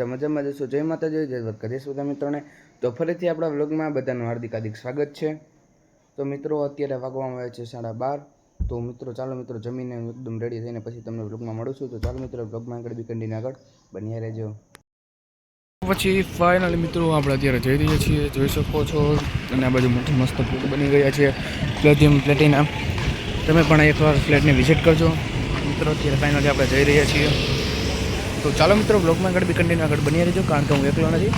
બધા મજામાં જશો. જય માતાજી, જય દ્વારકાધીશ. બધા મિત્રોને, તો ફરીથી આપણા વ્લોગમાં બધાનું હાર્દિક હાર્દિક સ્વાગત છે. તો મિત્રો, અત્યારે વાગવામાં આવે છે સાડા બાર. તો મિત્રો, ચાલો મિત્રો, જમીને એકદમ રેડી થઈને પછી તમને વ્લોગમાં મળું છું. તો ચાલો મિત્રો, વ્લોગમાં આગળ બી કન્ટિન્યુ આગળ. બન્યા રહેજો. પછી ફાઇનલી મિત્રો, આપણે અત્યારે જઈ રહ્યા છીએ. જોઈ શકો છો. અને આ બાજુ મોટી મસ્ત ફ્લેટ બની ગયા છે. પ્લેટિયમ પ્લેટિના તમે પણ એકવાર ફ્લેટને વિઝિટ કરજો. મિત્રો, અત્યારે ફાઇનલી આપણે જઈ રહ્યા છીએ. તો ચાલો મિત્રો બ્લોગમાં આગળ બી કન્ટિન્યુ આગળ બની રહેજો, કારણ કે હું એકલો નથી.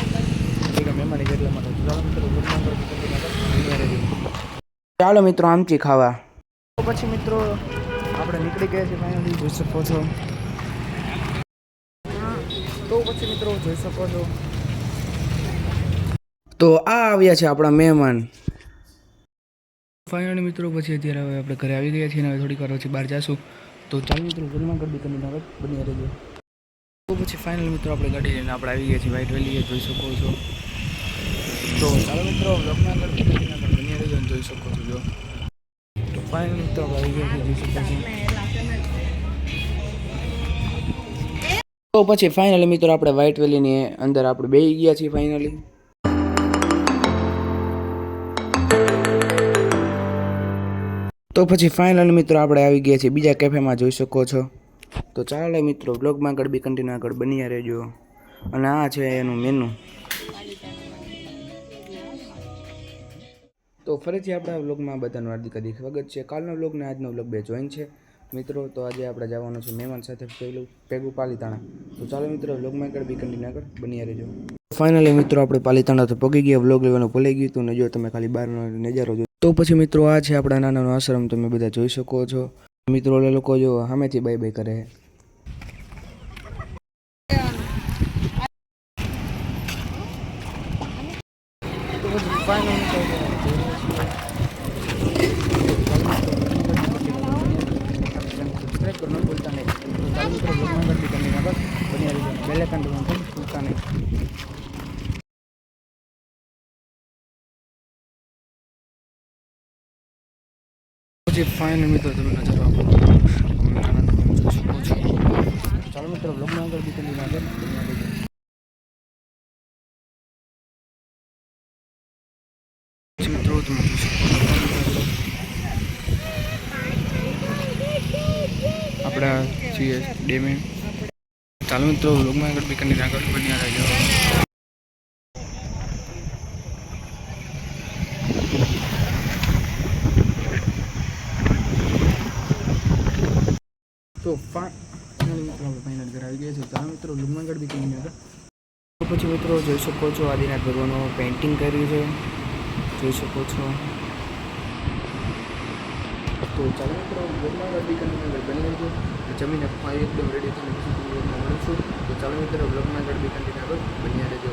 મહેમાન એટલા માટે. ચાલો મિત્રો બ્લોગમાં આગળ આગળ ચાલો મિત્રો આમચી ખાવા? તો પછી મિત્રો, આપણે નીકળી ગયા છીએ ફાઇનલી જોઈ શકો છો. તો પછી મિત્રો, જોઈ શકો છો. તો આ આવ્યા છે આપણા મહેમાન. ફાઇનલી મિત્રો, પછી અત્યારે હવે આપણે ઘરે આવી ગયા છીએ અને હવે થોડીક વાર પછી બહાર જાશું. તો ચાલો મિત્રો ઘરમાં ગરબી કરીને હવે બની રહેજો. તો પછી ફાઇનલ મિત્રો આપણે ગાડી લઈને આપણે આવી ગયા છીએ વ્હાઈટ વેલી જોઈ શકો છો. તો ચાલો મિત્રો બ્લોગમાં આગળ બની જોઈ શકો છો, જો. તો ફાઇનલ મિત્રો આવી ગયા જોઈ શકો છો. તો પછી ફાઇનલી મિત્રો આપણે વ્હાઇટ વેલીની અંદર આપણે બેસી ગયા છીએ ફાઇનલી તો પછી ફાઇનલ મિત્રો આપણે આવી ગયા છીએ બીજા કેફેમાં જોઈ શકો છો. તો ચાલે મિત્રો બ્લોગમાં આગળ બી કન્ટિન્યુ આગળ બન્યા રહેજો. અને આ છે એનું મેનુ તો ફરીથી આપણા બ્લોગમાં બધાનું હાર્દિક હાર્દિક સ્વાગત છે. કાલનો બ્લોગ ને આજનો બ્લોગ બે જોઈન છે. મિત્રો, તો આજે આપણે જવાનું છે મહેમાન સાથે પેલું પેગું પાલીતાણા. તો ચાલો મિત્રો બ્લોગમાં આગળ બી કન્ટિન્યુ આગળ બન્યા રહેજો. ફાઇનલી મિત્રો, આપણે પાલીતાણા તો પગી ગયા. બ્લોગ લેવાનું ભૂલી ગયું હતું ને જો તમે ખાલી બહારનો નજારો જો તો પછી મિત્રો, આ છે આપણા નાનાનો આશ્રમ. તમે બધા જોઈ શકો છો. મિત્રો લોકો જો સામેથી બાય બાય કરે છે તો પછી ફાઇનલી મિત્રો સબસ્ક્રાઈબ કરવાનું ભૂલતા નહીં તો ચાલો મિત્રો બ્લોગમાં આગળ બી કરીને આગળ બની રહેજો બેલ આઇકન દબાવવાનું પણ ભૂલતા નહીં પછી ફાઇન મિત્રો તમે નજર આપો. આનંદ શકો છો? ચાલો મિત્રો બ્લોગમાં આગળ બી કરીને આગળ મિત્રો, તમે આપણા છીએ ડેમે ચાલો મિત્રો વ્લોગમાં આગળ બી કરીને આગળ બન્યા રહેજો. તો ફાઇનલ મિત્રો આપણે ફાઇનલ ઘર આવી ગયા છે ચાલો મિત્રો લુમનગઢ બી કહીને આગળ. તો પછી મિત્રો જોઈ શકો છો આદિનાથ ભગવાનનું પેઇન્ટિંગ કર્યું છે. જોઈ શકો છો. તો ચાલો મિત્રો વ્લોગમાં આગળ બી કરીને આગળ બની રહેજો જમીન ફાઈ એકદમ રેડી થઈને પછી તમને વ્લોગમાં મળું છું. તો ચાલો મિત્રો આગળ બી કરીને આગળ બન્યા રહેજો.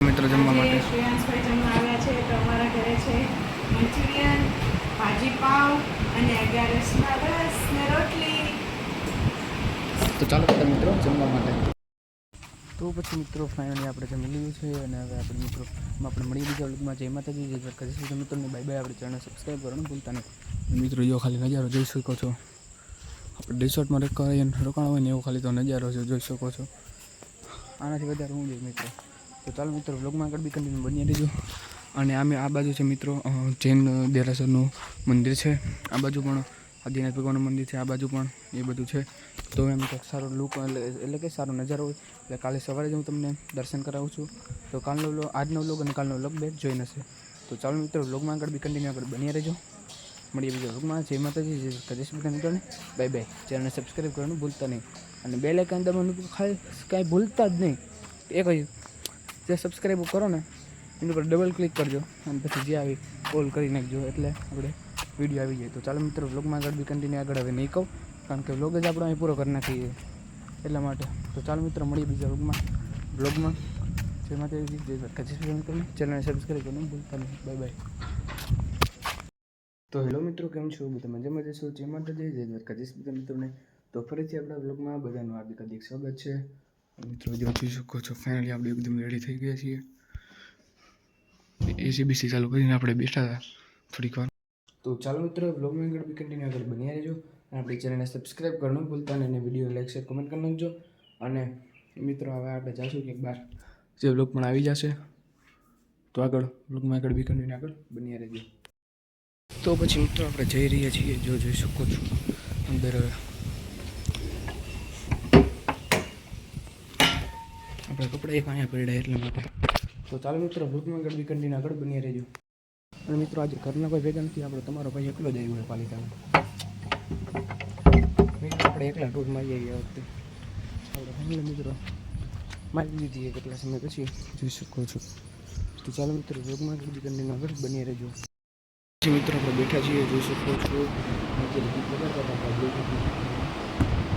મિત્રો જમવા માટે. શ્રેયાંશભાઈ જમવા આવ્યા છે તો અમારા ઘરે છે. મંચુરિયન ભાજી પાવ અને અગિયારસના રસ ને રોટલી. તો ચાલો બધા મિત્રો જમવા માટે. તો પછી મિત્રો ફાઇનલી આપણે જમી લીધું છે અને હવે આપણે મિત્રો આપણે મળી બીજા વ્લોગમાં. જય માતાજી, જય દ્વારકાધીશ. તો મિત્રોને બાય બાય આપણે ચેનલ સબસ્ક્રાઈબ કરવાનું ભૂલતા નહીં. મિત્રો, જો ખાલી નજારો જોઈ શકો છો. આપણે રિસોર્ટમાં રોકાય રોકાણ હોય ને એવો ખાલી તો નજારો છે જોઈ શકો છો. આનાથી વધારે હું જોઈએ મિત્રો. તો ચાલો મિત્રો, વ્લોગમાં આગળ બી કન્ટિન્યુ બની રહેજો. અને આમે આ બાજુ છે મિત્રો જૈન દેરાસરનું મંદિર છે. આ બાજુ પણ આદિનાથ ભગવાનનું મંદિર છે, આ બાજુ પણ એ બધું છે. તો એમ કંઈક સારો લુક એટલે કે સારો નજારો હોય. એટલે કાલે સવારે જ હું તમને દર્શન કરાવું છું. તો કાલનો વ્લોગ આજનો વ્લોગ અને કાલનો વ્લોગ બે જ જોઈ હશે. તો ચાલો મિત્રો વ્લોગમાં આગળ બી કન્ટિન્યુ આગળ બન્યા રહેજો. મળીએ બીજા વ્લોગમાં જય માતાજી, જય કદેશ બધા મિત્રોને બાય બાય ચેનલને સબસ્ક્રાઈબ કરવાનું ભૂલતા નહીં. અને બે લાઇકન દબાવવાનું ખાલી કાંઈ ભૂલતા જ નહીં. એ કહ્યું જે સબસ્ક્રાઈબ કરો ને, એની ઉપર ડબલ ક્લિક કરજો. અને પછી જે આવી કોલ કરી નાખજો એટલે આપણે વીડિયો આવી જાય. તો ચાલો મિત્રો વ્લોગમાં આગળ બી કન્ટિન્યુ આગળ હવે નહીં કહું, કારણ કે વ્લોગ જ આપણો અહીં પૂરો કરી નાખીએ. એટલા માટે. તો ચાલો મિત્રો, મળીએ બીજા વ્લોગમાં વ્લોગમાં જય માતાજી જય કરીને ચેનલને સબસ્ક્રાઈબ બાય બાય તો હેલો મિત્રો, કેમ છો? બધા મજામાં જશો જય જય દ્વારકા દ્વારકાધીશ બધા મિત્રોને. તો ફરીથી આપણા બ્લોગમાં બધાનું હાર્દિક હાર્દિક સ્વાગત છે. મિત્રો જો જોઈ શકો છો ફાઇનલી આપણે એકદમ રેડી થઈ ગયા છીએ. એસીબીસી ચાલુ કરીને આપણે બેઠા હતા થોડીક વાર. તો ચાલો મિત્રો બ્લોગમાં આગળ બી કન્ટિન્યુ આગળ બન્યા રહેજો. અને આપણી ચેનલને સબસ્ક્રાઈબ કરવાનું ભૂલતા અને વીડિયો લાઈક શેર કમેન્ટ કરી નાખજો. અને મિત્રો, હવે આપણે જાશું કે બહાર. જે બ્લોગ પણ આવી જશે. તો આગળ બ્લોગમાં આગળ બી કન્ટિન્યુ આગળ બની રહેજો. તો પછી મિત્રો, આપણે જઈ રહ્યા છીએ. જો જોઈ શકો છો, અંદર આપણે કપડાં એક અહીંયા પડ્યા એટલા માટે. તો ચાલો મિત્રો બ્લોગમાં આગળ બી આગળ બની રહેજો. અને મિત્રો, આજે ઘરના કોઈ ભેગા નથી, આપણે તમારો ભાઈ એકલો જ આવ્યો હોય પાલિતાણા. મિત્રો, આપણે એકલા ટૂરમાં આવીએ આ વખતે. આપણે ફેમિલી મિત્રો. મારી દીધી કેટલા સમય પછી. જોઈ શકો છો. તો ચાલો મિત્રો રોગમાં જુદી કરીને આગળ બની રહેજો. પછી મિત્રો, આપણે બેઠા છીએ, જોઈ શકો છો. ચાલુ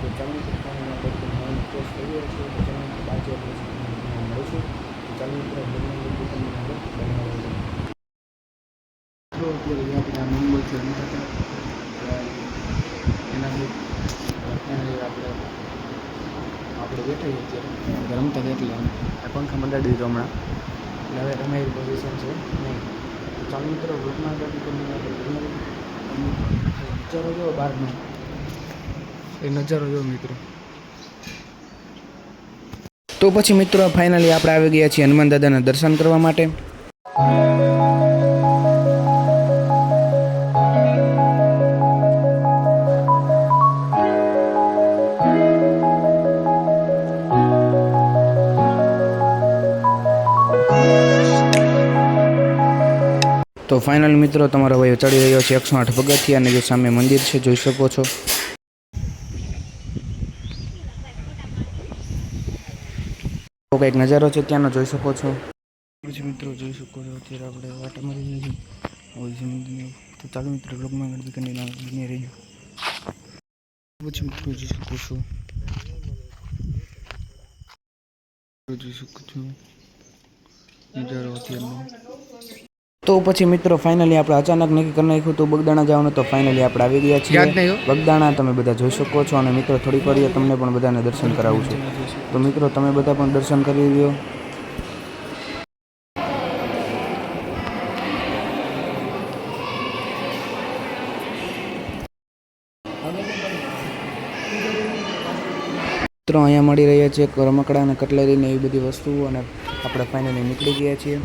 તો ચાલો મિત્રો કારણે આપણે માઇન્ડ ફ્રેશ થઈ ગયા છે તો ચાલો મિત્રો બાજુ આપણે તમને મળીશું તો ચાલો મિત્રો બ્લોગમાં આગળ બી કન્ટિન્યુ આગળ બની રહેજો તો અત્યારે આપણે આ હતા એનાથી આપણે આપણે બેઠા છીએ રમતા હતા એટલે. આ પંખા મંડાવી દીધો હમણાં. એટલે હવે તમારી પોઝિશન છે. નહીં. ચાલુ મિત્રો ગ્રુપમાં આગળ કરીને નજારો જોવો બહારનો. એ નજારો જોવો મિત્રો. તો પછી મિત્રો ફાઇનલી આપણે આવી ગયા છીએ હનુમાન દાદાના દર્શન કરવા માટે. તો ફાઇનલ મિત્રો, તમારો ભાઈ ચડી રહ્યો છે એકસો આઠ પગથિયા અને જે સામે મંદિર છે, જોઈ શકો છો. તો કંઈક નજારો છે ત્યાંનો, જોઈ શકો છો. પછી મિત્રો, જોઈ શકો છો, અત્યારે આપણે વાટા મારી રહ્યા છીએ. તો ચાલો મિત્રો બ્લોગમાં ગણતરી કરીને બની પછી મિત્રો, જોઈ શકો છો. જોઈ શકો છો. નજારો અત્યારનો. તો પછી મિત્રો ફાઇનલી આપણે અચાનક નક્કી કરી નાખ્યું હતું બગદાણા જવાનું તો ફાઇનલી આપણે આવી ગયા છીએ. બગદાણા તમે બધા જોઈ શકો છો અને મિત્રો થોડીક વાર તમને પણ બધાને દર્શન કરાવું છું. તો મિત્રો તમે બધા પણ દર્શન કરી લ્યો. મિત્રો અહીંયા મળી રહ્યા છે રમકડા અને કટલેરી ને એવી બધી વસ્તુઓ અને આપણે ફાઇનલી નીકળી ગયા છીએ.